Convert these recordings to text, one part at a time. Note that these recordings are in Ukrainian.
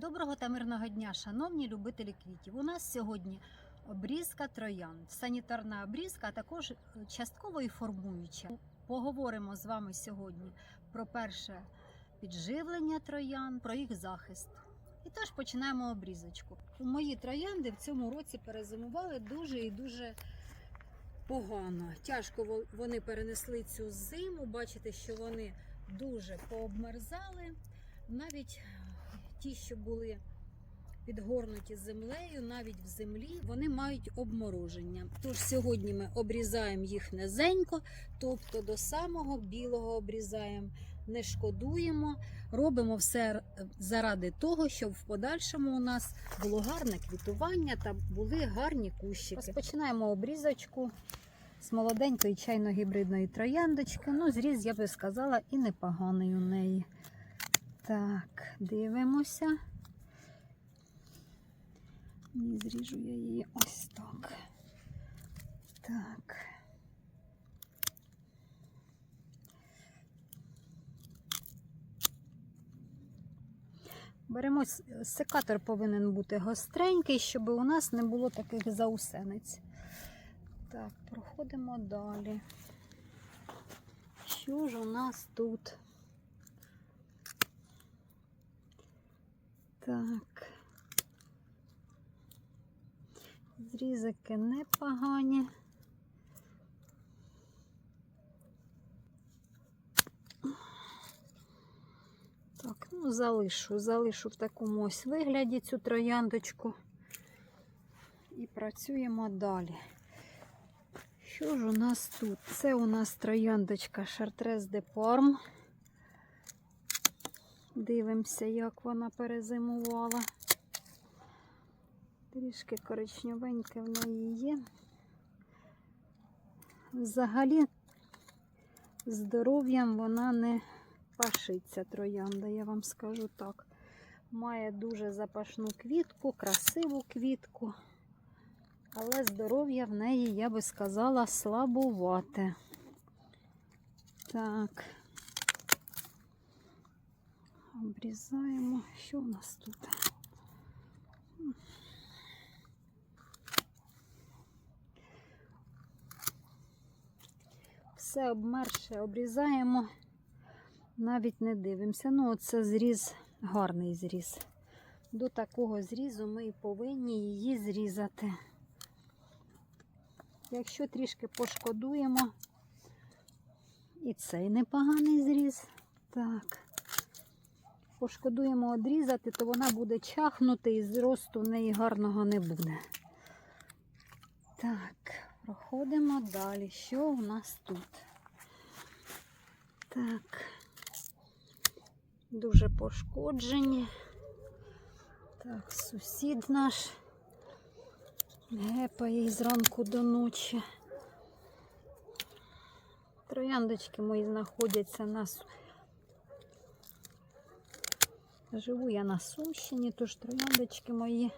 Доброго та мирного дня, шановні любителі квітів. У нас сьогодні обрізка троянд, санітарна обрізка, а також е, частково і формуюча. Поговоримо з вами сьогодні про перше підживлення троянд, про їх захист. І тож починаємо обрізочку. Мої троянди в цьому році перезимували дуже і дуже погано. Тяжко во- вони перенесли цю зиму. Бачите, що вони дуже пообмерзали. Навіть ті, що були підгорнуті землею, навіть в землі, вони мають обмороження. Тож сьогодні ми обрізаємо їх низенько, тобто до самого білого обрізаємо, не шкодуємо, робимо все заради того, щоб в подальшому у нас було гарне квітування та були гарні кущики. Розпочинаємо обрізочку з молоденької чайно-гібридної трояндочки. Ну, зріз, я би сказала, і непоганий у неї. Так, дивимося. І зріжу я її ось так. Так. Беремо секатор повинен бути гостренький, щоб у нас не було таких заусениць. Так, проходимо далі. Що ж у нас тут? Так. Зрізики непогані. Так, ну залишу, залишу в такому ось вигляді цю трояндочку. І працюємо далі. Що ж у нас тут? Це у нас трояндочка Шартрез де Парм. Дивимося, як вона перезимувала. Трішки коричневеньке в неї є. Взагалі, здоров'ям вона не пашиться троянда, я вам скажу так. Має дуже запашну квітку, красиву квітку, але здоров'я в неї, я би сказала, слабувате. Так. Обрізаємо. Що у нас тут? Все обмерше обрізаємо, навіть не дивимося. Ну, це зріз, гарний зріз. До такого зрізу ми і повинні її зрізати. Якщо трішки пошкодуємо, і цей непоганий зріз. Так пошкодуємо одрізати, то вона буде чахнути і зросту в неї гарного не буде. Так, проходимо далі. Що у нас тут? Так, дуже пошкоджені. Так, сусід наш гепає із ранку до ночі. Трояндочки мої знаходяться на Живу я на Сумщині, тож трояндочки мої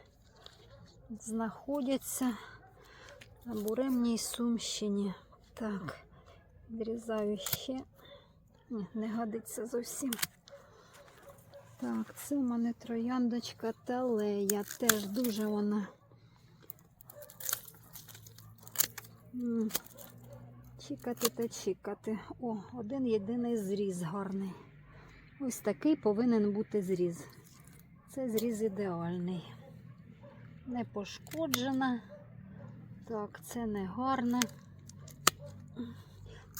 знаходяться на буремній Сумщині. Так, відрізаю ще. Ні, не годиться зовсім. Так, це у мене трояндочка Талея. Теж дуже вона. Чікати та чікати. О, один єдиний зріз гарний. Ось такий повинен бути зріз. Це зріз ідеальний. Не пошкоджена. Так, це не гарне.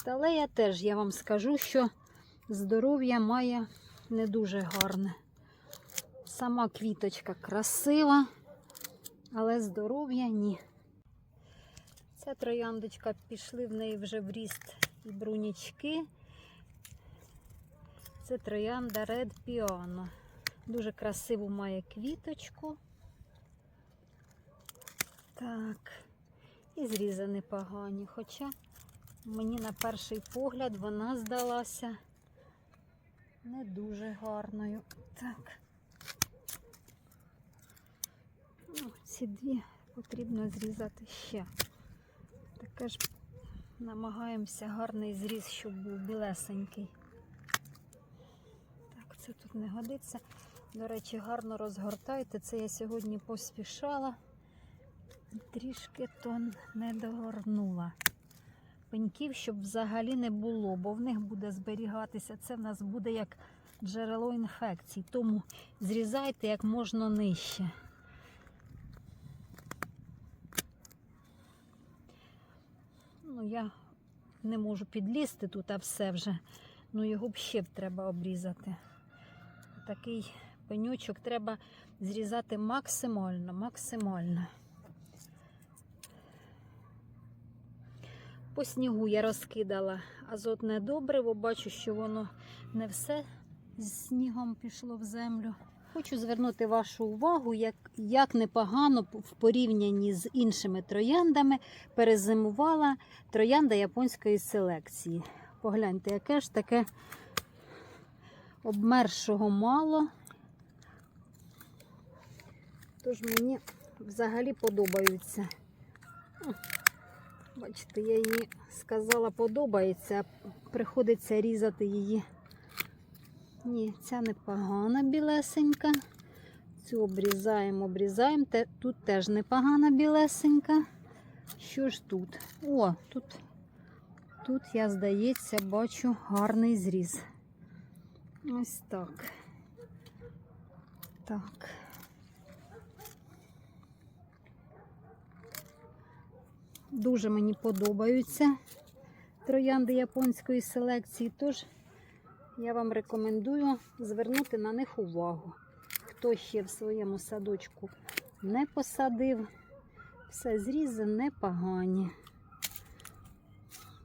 Талея теж я вам скажу, що здоров'я має не дуже гарне. Сама квіточка красива, але здоров'я ні. Ця трояндочка пішли в неї вже в ріст і брунічки. Це троянда Red Piano. Дуже красиву має квіточку. Так. І зрізи непогані. Хоча мені на перший погляд вона здалася не дуже гарною. Так. Ну, ці дві потрібно зрізати ще. Таке ж намагаємося гарний зріз, щоб був білесенький. Так, тут не годиться. До речі, гарно розгортайте. Це я сьогодні поспішала. Трішки то не догорнула. Пеньків, щоб взагалі не було, бо в них буде зберігатися. Це в нас буде як джерело інфекцій. Тому зрізайте як можна нижче. Ну, я не можу підлізти тут, а все вже. Ну, його б ще треба обрізати. Такий пенючок треба зрізати максимально, максимально. По снігу я розкидала азотне добриво, бачу, що воно не все з снігом пішло в землю. Хочу звернути вашу увагу, як, як непогано в порівнянні з іншими трояндами перезимувала троянда японської селекції. Погляньте, яке ж таке обмершого мало. Тож мені взагалі подобаються. Бачите, я її сказала подобається, приходиться різати її. Ні, ця непогана білесенька. Цю обрізаємо, обрізаємо. Тут теж непогана білесенька. Що ж тут? О, тут, тут я, здається, бачу гарний зріз. Ось так. Так. Дуже мені подобаються троянди японської селекції, тож я вам рекомендую звернути на них увагу. Хто ще в своєму садочку не посадив, все зрізи непогані.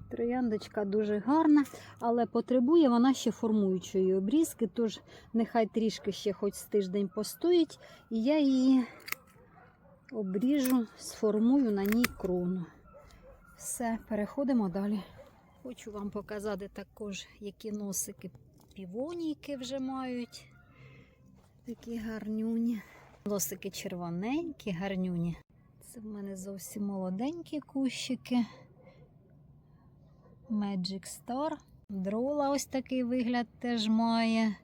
Трояндочка дуже гарна, але потребує вона ще формуючої обрізки, тож нехай трішки ще хоч з тиждень постоїть, і я її обріжу, сформую на ній крону. Все, переходимо далі. Хочу вам показати також, які носики півонійки вже мають. Такі гарнюні. Носики червоненькі, гарнюні. Це в мене зовсім молоденькі кущики. Magic Star. Дрола ось такий вигляд теж має.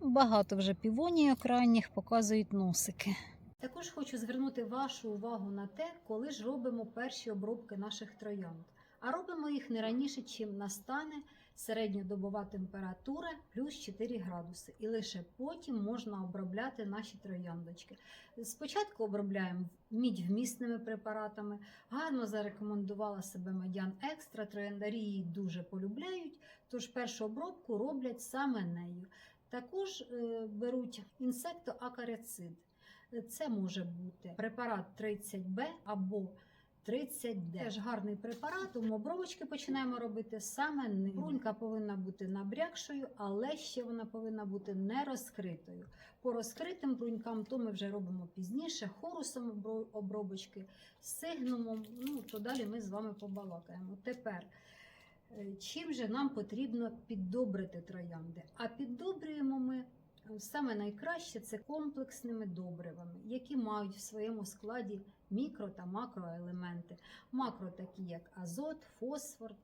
Багато вже півоній ранніх показують носики. Також хочу звернути вашу увагу на те, коли ж робимо перші обробки наших троянд. А робимо їх не раніше, чим настане середньодобова температура плюс 4 градуси. І лише потім можна обробляти наші трояндочки. Спочатку обробляємо мідь-вмісними препаратами. Гарно зарекомендувала себе медян екстра. Трояндарі її дуже полюбляють, тож першу обробку роблять саме нею. Також е, беруть інсектоакарицид. Це може бути препарат 30Б або 30D. Теж гарний препарат, тому обробочки починаємо робити саме ним. Брунька повинна бути набрякшою, але ще вона повинна бути не розкритою. По розкритим брунькам то ми вже робимо пізніше, хорусом обробочки, сигнумом. Ну, то далі ми з вами побалакаємо. Тепер. е, Чим же нам потрібно піддобрити троянди? А піддобрюємо ми Саме найкраще це комплексними добривами, які мають в своєму складі мікро та макроелементи. Макро такі як азот, фосфор,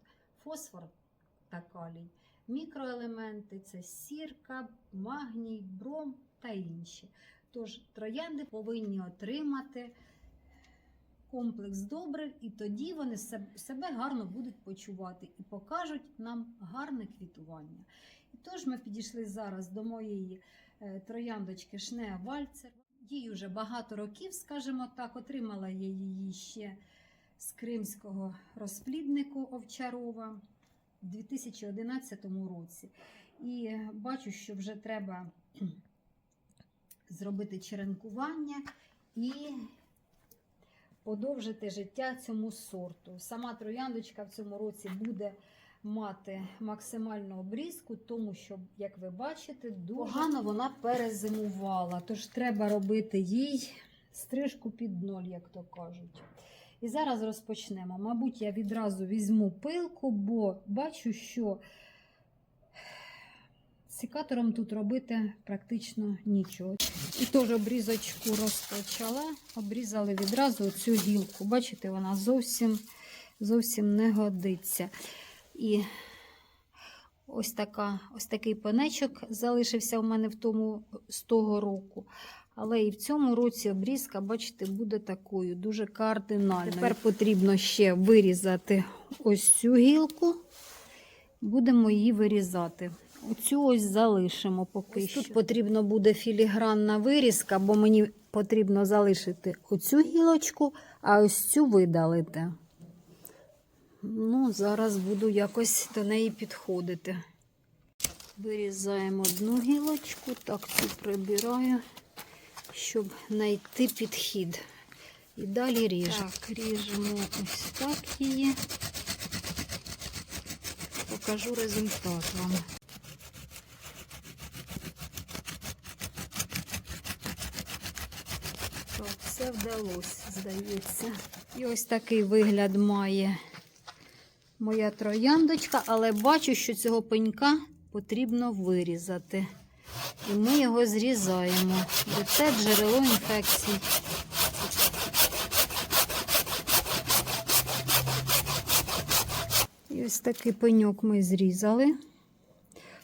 фосфор та калій. Мікроелементи це сірка, магній, бром та інші. Тож троянди повинні отримати комплекс добрив, і тоді вони себе гарно будуть почувати і покажуть нам гарне квітування. І тож ми підійшли зараз до моєї е, трояндочки Шнеа Вальцер. Їй вже багато років, скажімо так, отримала я її ще з кримського розпліднику Овчарова у 2011 році. І бачу, що вже треба зробити черенкування і подовжити життя цьому сорту. Сама трояндочка в цьому році буде мати максимальну обрізку, тому що, як ви бачите, дуже погано вона перезимувала. Тож треба робити їй стрижку під ноль, як то кажуть. І зараз розпочнемо. Мабуть, я відразу візьму пилку, бо бачу, що секатором тут робити практично нічого. І теж обрізочку розпочала, обрізали відразу цю гілку. Бачите, вона зовсім, зовсім не годиться. І Ось, така, ось такий пенечок залишився у мене в тому з того року. Але і в цьому році обрізка, бачите, буде такою, дуже кардинальною. Тепер потрібно ще вирізати ось цю гілку. Будемо її вирізати. Оцю ось залишимо поки Ось що. тут Тут потрібно буде філігранна вирізка, бо мені потрібно залишити оцю гілочку, а ось цю видалити. Ну, зараз буду якось до неї підходити. Вирізаємо одну гілочку, так цю прибираю, щоб знайти підхід. І далі ріжемо. Так, ріжемо ось так її. Покажу результат вам. Так, все вдалося, здається. І ось такий вигляд має моя трояндочка, але бачу, що цього пенька потрібно вирізати. І ми його зрізаємо, бо це джерело інфекцій. І ось такий пеньок ми зрізали.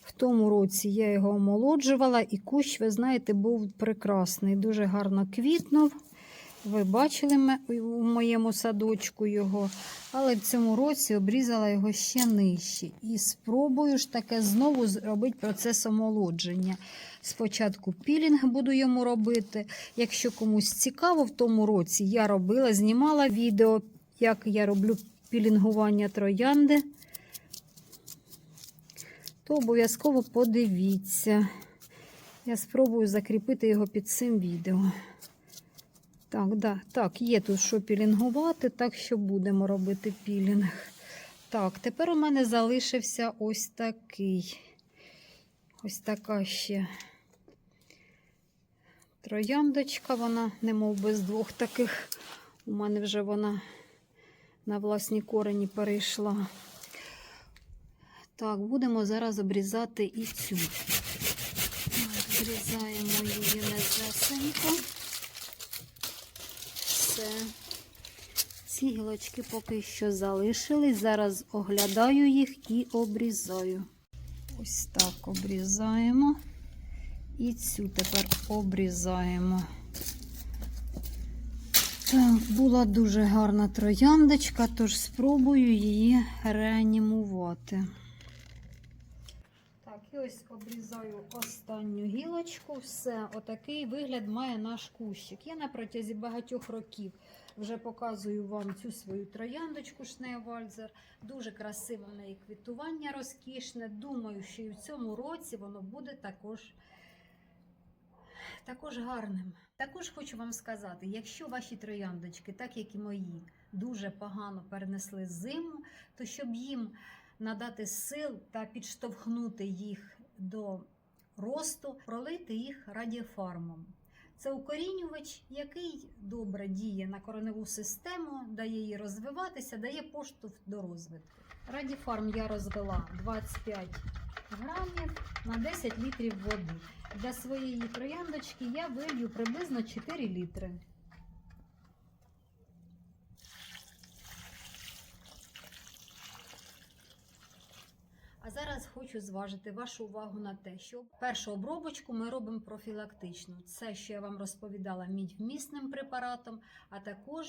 В тому році я його омолоджувала, і кущ, ви знаєте, був прекрасний, дуже гарно квітнув. Ви бачили у моєму садочку його, але в цьому році обрізала його ще нижче. І спробую ж таке знову зробити процес омолодження. Спочатку пілінг буду йому робити. Якщо комусь цікаво, в тому році я робила, знімала відео, як я роблю пілінгування троянди то обов'язково подивіться. Я спробую закріпити його під цим відео. Так, да, так, є тут що пілінгувати, так що будемо робити пілінг. Так, тепер у мене залишився ось такий. Ось така ще трояндочка, вона, немов без двох таких. У мене вже вона на власні корені перейшла. Так, будемо зараз обрізати і цю. Зрізаємо її незасенько. Все. Ці гілочки поки що залишились. Зараз оглядаю їх і обрізаю. Ось так обрізаємо. І цю тепер обрізаємо. Так, була дуже гарна трояндочка, тож спробую її реанімувати. І ось обрізаю останню гілочку. Все, отакий вигляд має наш кущик. Я на протязі багатьох років вже показую вам цю свою трояндочку Шнеєвальзер. Дуже красиве в неї квітування розкішне. Думаю, що і в цьому році воно буде також, також гарним. Також хочу вам сказати, якщо ваші трояндочки, так як і мої, дуже погано перенесли зиму, то щоб їм надати сил та підштовхнути їх до росту, пролити їх радіофармом. Це укорінювач, який добре діє на кореневу систему, дає їй розвиватися, дає поштовх до розвитку. Радіфарм я розвела 25 грамів на 10 літрів води. Для своєї трояндочки я вилью приблизно 4 літри. А зараз хочу зважити вашу увагу на те, що першу обробочку ми робимо профілактично. Це, що я вам розповідала, мідь-вмісним препаратом, а також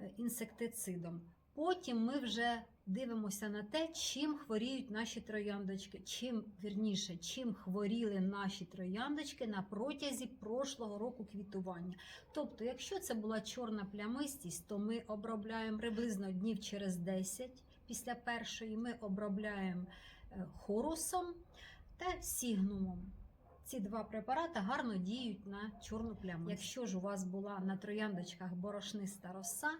е, інсектицидом. Потім ми вже дивимося на те, чим хворіють наші трояндочки, чим вірніше, чим хворіли наші трояндочки на протязі прошлого року квітування. Тобто, якщо це була чорна плямистість, то ми обробляємо приблизно днів через 10 після першої. Ми обробляємо хорусом та сігнумом. Ці два препарати гарно діють на чорну пляму. Якщо ж у вас була на трояндочках борошниста роса,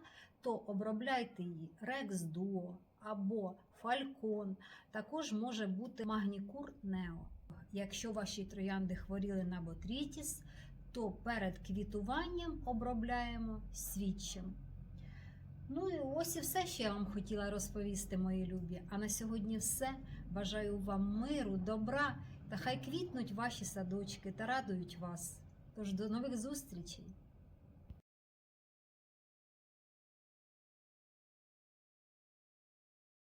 то обробляйте її Рекс Дуо або Фалькон. Також може бути Магнікур Нео. Якщо ваші троянди хворіли на ботрітіс, то перед квітуванням обробляємо свідчим. Ну і ось і все, що я вам хотіла розповісти, мої любі. А на сьогодні все. Бажаю вам миру, добра та хай квітнуть ваші садочки та радують вас. Тож до нових зустрічей!